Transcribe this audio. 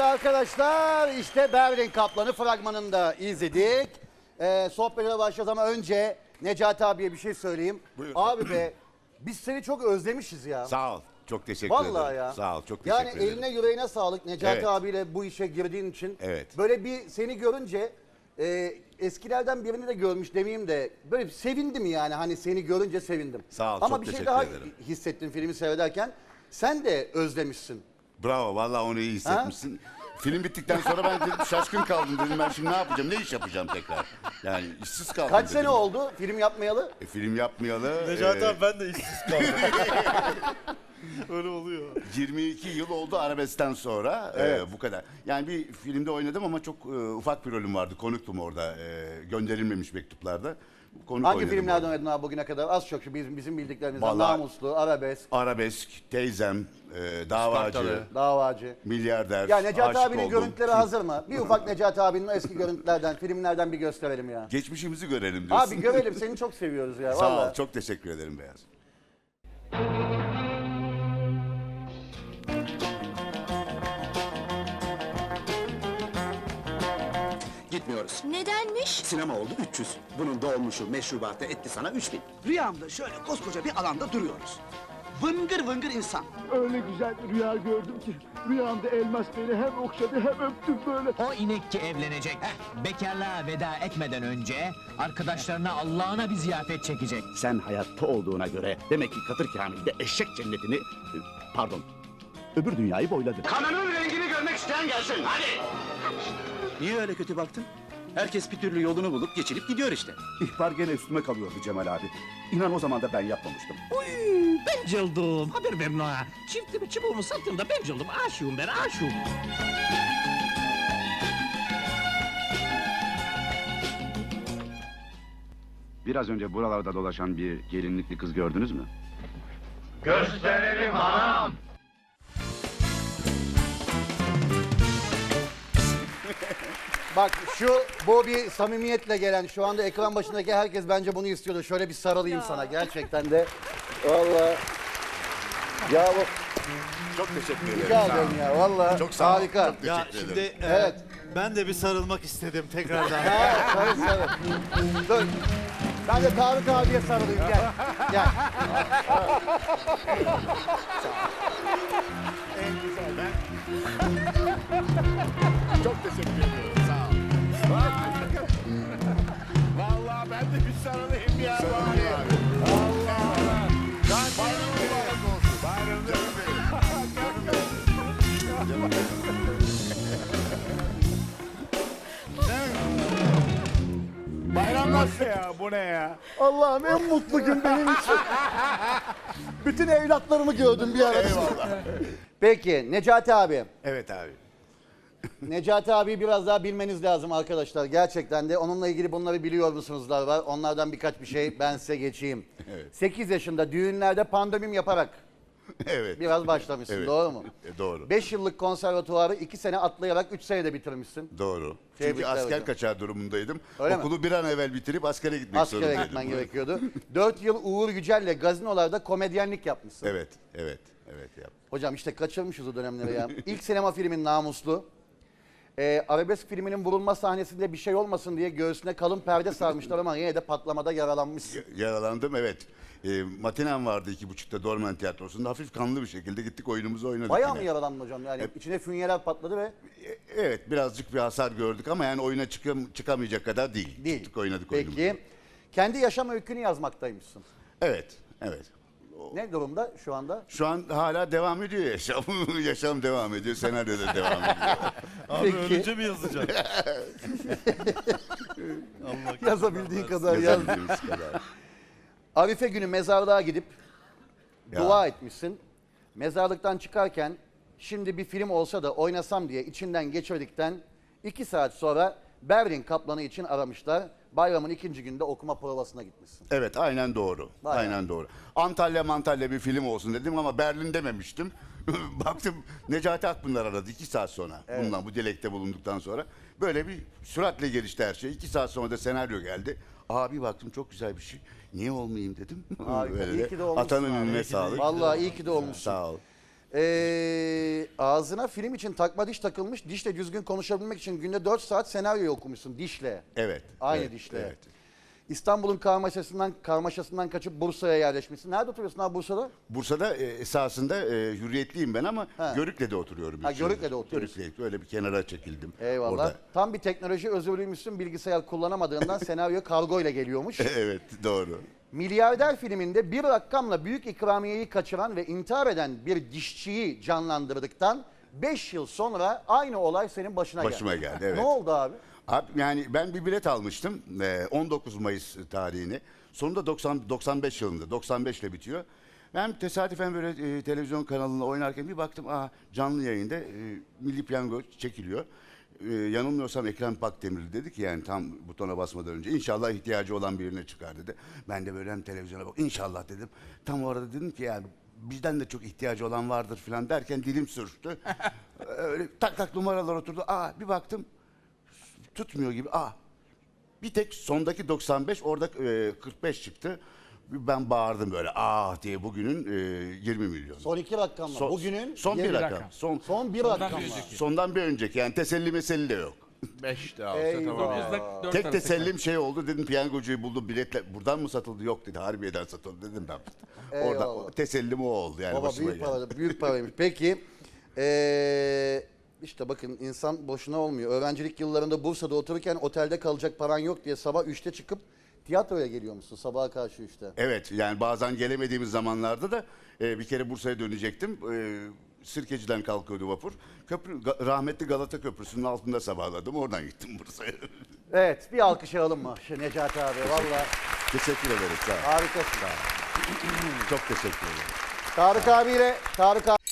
Evet arkadaşlar işte Berlin Kaplanı fragmanını da izledik. Ee, sohbete başlayacağız ama önce Necati abiye bir şey söyleyeyim. Buyurun. Abi be biz seni çok özlemişiz ya. Sağ ol. Çok teşekkür Vallahi ederim. ya. Sağ ol. Çok teşekkür Yani ederim. eline yüreğine sağlık Necati Evet. abiyle bu işe girdiğin için. Evet. Böyle bir seni görünce e, eskilerden birini de görmüş demeyeyim de böyle bir sevindim yani hani seni görünce sevindim. Sağ ol, Ama çok bir şey teşekkür daha ederim. hissettim filmi seyrederken. Sen de özlemişsin. Bravo. Vallahi onu iyi hissetmişsin. Film bittikten sonra ben dedim şaşkın kaldım dedim ben şimdi ne yapacağım ne iş yapacağım tekrar. Yani işsiz kaldım Kaç dedim. sene oldu film yapmayalı? E, film yapmayalı. Necati e, abi ben de işsiz kaldım. Öyle oluyor. 22 yıl oldu Arabesk'ten sonra e, bu kadar. Yani bir filmde oynadım ama çok e, ufak bir rolüm vardı. Konuktum orada. e, gönderilmemiş mektuplarda. Konuk Hangi oynadım filmlerden oynadın abi bugüne kadar? Az çok şu bizim, bizim bildiklerimizden. Vallahi- Namuslu, Arabesk, Arabesk, Teyzem, e, Davacı, Ispartalı. Davacı. Milyarder, Ya Necati Aşık abinin Oldum. görüntüleri hazır mı? Bir ufak Necati abinin o eski görüntülerden, filmlerden bir gösterelim ya. Geçmişimizi görelim diyorsun. Abi görelim seni çok seviyoruz ya Sağ ol. vallahi. Çok teşekkür ederim Beyaz. Gitmiyoruz. Nedenmiş? Sinema oldu 300. Bunun dolmuşu, meşrubatı etti sana 3000. Rüyamda şöyle koskoca bir alanda duruyoruz. Vıngır vıngır insan. Öyle güzel bir rüya gördüm ki rüyamda elmas beni hem okşadı hem öptü böyle. O inekçi evlenecek. Bekarlığa veda etmeden önce arkadaşlarına Allah'ına bir ziyafet çekecek. Sen hayatta olduğuna göre demek ki Katır Kamil'de eşek cennetini... e, Pardon. Öbür dünyayı boyladı. Kanının rengini görmek isteyen gelsin hadi. Niye öyle kötü baktın? Herkes bir türlü yolunu bulup geçirip gidiyor işte. İhbar gene üstüme kalıyordu Cemal abi. İnan o zaman da ben yapmamıştım. Uy, ben cıldım. Haber verin ona. Çiftimi çubuğumu sattığımda ben cıldım. Aşığım ben aşığım. Biraz önce buralarda dolaşan bir gelinlikli kız gördünüz mü? Bak şu bu bir samimiyetle gelen şu anda ekran başındaki herkes bence bunu istiyordu. Şöyle bir sarılayım sana gerçekten de. Vallahi. Ya bu Çok teşekkür ederim. rica Sağ ederim ya vallahi Çok sağ ol. harika. Çok Ya teşekkür şimdi ederim. e, Evet. ben de bir sarılmak istedim tekrardan. Ha, sarıl sarıl. Dur. Ben de Tarık abiye sarılayım gel. Gel. Çok teşekkür ederim. Ya? Bu ne ya? Allah'ım en mutlu gün benim için. Bütün evlatlarımı gördüm bir arada. Eyvallah. Peki Necati abi. Evet abi. Necati abi biraz daha bilmeniz lazım arkadaşlar. Gerçekten de onunla ilgili bunları biliyor musunuzlar var. Onlardan birkaç bir şey ben size geçeyim. Evet. 8 yaşında düğünlerde pandomim yaparak Evet. biraz başlamışsın Evet. doğru mu? E, Doğru. 5 yıllık konservatuvarı 2 sene atlayarak 3 senede bitirmişsin. Doğru. Çünkü Tebrikler asker hocam. kaçar durumundayım. Öyle mi? Okulu bir an evvel bitirip askere gitmek Askere zorundaydım. gitmen gerekiyordu. 4 yıl Uğur Yücel'le gazinolarda komedyenlik yapmışsın. Evet, evet, evet yap. Hocam işte kaçırmışız o dönemleri ya. İlk sinema filmin Namuslu. Ee, arabesk filminin vurulma sahnesinde bir şey olmasın diye göğsüne kalın perde sarmışlar ama yine de patlamada yaralanmışsın. Yaralandım evet. E, matinem vardı iki buçukta Dorman Tiyatrosu'nda. Hafif kanlı bir şekilde gittik oyunumuzu oynadık. Bayağı yine. mı yaralandın hocam? Yani içine fünyeler patladı ve E, Evet birazcık bir hasar gördük ama yani oyuna çıkam- çıkamayacak kadar değil. değil. Çıktık oynadık Peki. oyunumuzu. Kendi yaşam öykünü yazmaktaymışsın. Evet, evet. Ne durumda şu anda? Şu an hala devam ediyor yaşam. yaşam devam ediyor, senaryo da devam ediyor. Abi Peki. ölünce mi yazacaksın? Allah Yazabildiğin kadar yaz. Yazabildiğimiz kadar. Arife günü mezarlığa gidip Ya. dua etmişsin. Mezarlıktan çıkarken şimdi bir film olsa da oynasam diye içinden geçirdikten iki saat sonra Berlin Kaplanı için aramışlar. Bayramın ikinci günde okuma provasına gitmişsin. Evet aynen doğru. Bayağı. Aynen doğru. Antalya Mantalya bir film olsun dedim ama Berlin dememiştim. Baktım Necati Akpınar aradı iki saat sonra. Bundan bu dilekte bulunduktan sonra. Böyle bir süratle gelişti her şey. İki saat sonra da senaryo geldi. Abi baktım çok güzel bir şey. Niye olmayayım dedim. Harika, Böyle iyi ki de olmuşsun Atanın abi. önüne sağlık. Vallahi iyi ki de olmuşsun. Sağ ol. Ee, ağzına film için takma diş takılmış. Dişle düzgün konuşabilmek için günde 4 saat senaryo okumuşsun dişle. Evet. Aynı evet, dişle. Evet. İstanbul'un karmaşasından karmaşasından kaçıp Bursa'ya yerleşmişsin. Nerede oturuyorsun abi Bursa'da? Bursa'da e, esasında e, hürriyetliyim ben ama Ha. Görükle'de oturuyorum. Ha. Görükle'de oturuyorsun. Görükle, öyle bir kenara çekildim. Eyvallah. Orada. Tam bir teknoloji özürlüymüşsün bilgisayar kullanamadığından senaryo kargo ile geliyormuş. evet doğru. Milyarder filminde bir rakamla büyük ikramiyeyi kaçıran ve intihar eden bir dişçiyi canlandırdıktan 5 yıl sonra aynı olay senin başına geldi. Başıma geldi, evet. Ne oldu abi? Abi yani ben bir bilet almıştım e, 19 Mayıs tarihini. Sonunda 90 95 yılında 95 ile bitiyor. Ben tesadüfen böyle e, televizyon kanalında oynarken bir baktım aa canlı yayında e, Milli Piyango çekiliyor. E, yanılmıyorsam Ekrem Pakdemir dedi ki yani tam butona basmadan önce inşallah ihtiyacı olan birine çıkar dedi. Ben de böyle hem televizyona bak inşallah dedim. Tam o arada dedim ki yani bizden de çok ihtiyacı olan vardır falan derken dilim sürçtü. Öyle tak tak numaralar oturdu. Aa bir baktım tutmuyor gibi. Aa bir tek sondaki 95 orada e, 45 çıktı. Ben bağırdım böyle ah diye bugünün e, 20 milyon. Son iki rakamla. Son- Bugünün son bir yedi rakam. Son, Son bir rakamla. sondan bir önceki yani teselli meseli de yok. Beş de alsa tamam. Tek tesellim şey oldu dedim piyangocuyu buldum biletler buradan mı satıldı yok dedi Harbiye'den satıldı dedim ben. Orada Eyvallah. tesellim o oldu yani Baba başıma büyük geldi. para, büyük paraymış. Peki ee, işte bakın insan boşuna olmuyor. Öğrencilik yıllarında Bursa'da otururken otelde kalacak paran yok diye sabah 3'te çıkıp tiyatroya geliyor musun sabaha karşı 3'te? Evet yani bazen gelemediğimiz zamanlarda da e, bir kere Bursa'ya dönecektim. E, Sirkeci'den kalkıyordu vapur. Köprü, Ga- rahmetli Galata Köprüsü'nün altında sabahladım. Oradan gittim Bursa'ya. Evet bir alkış alalım mı şu Necati abi valla teşekkür ederiz. Sağ ol. harikasın. Çok teşekkür ederim. Tarık abiyle Tarık abi